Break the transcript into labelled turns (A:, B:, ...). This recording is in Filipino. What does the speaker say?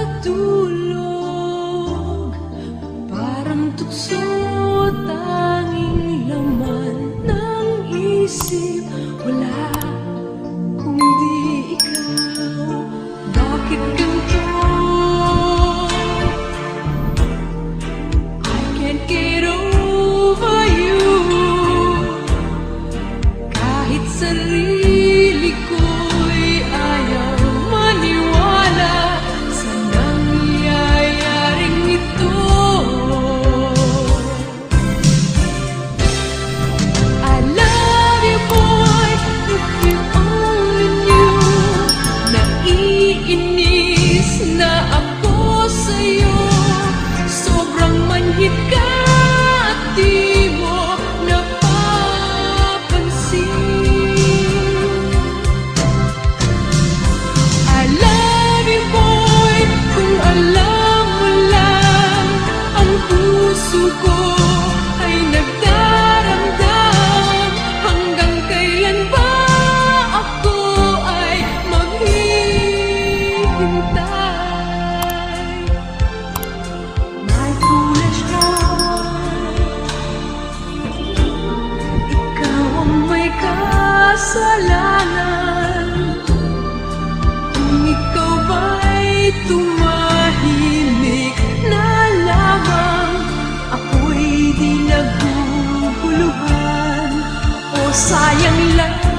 A: To. kasalanan. Kung ikaw ba'y tumahimik na lamang? Ako'y di naguguluhan O sayang lang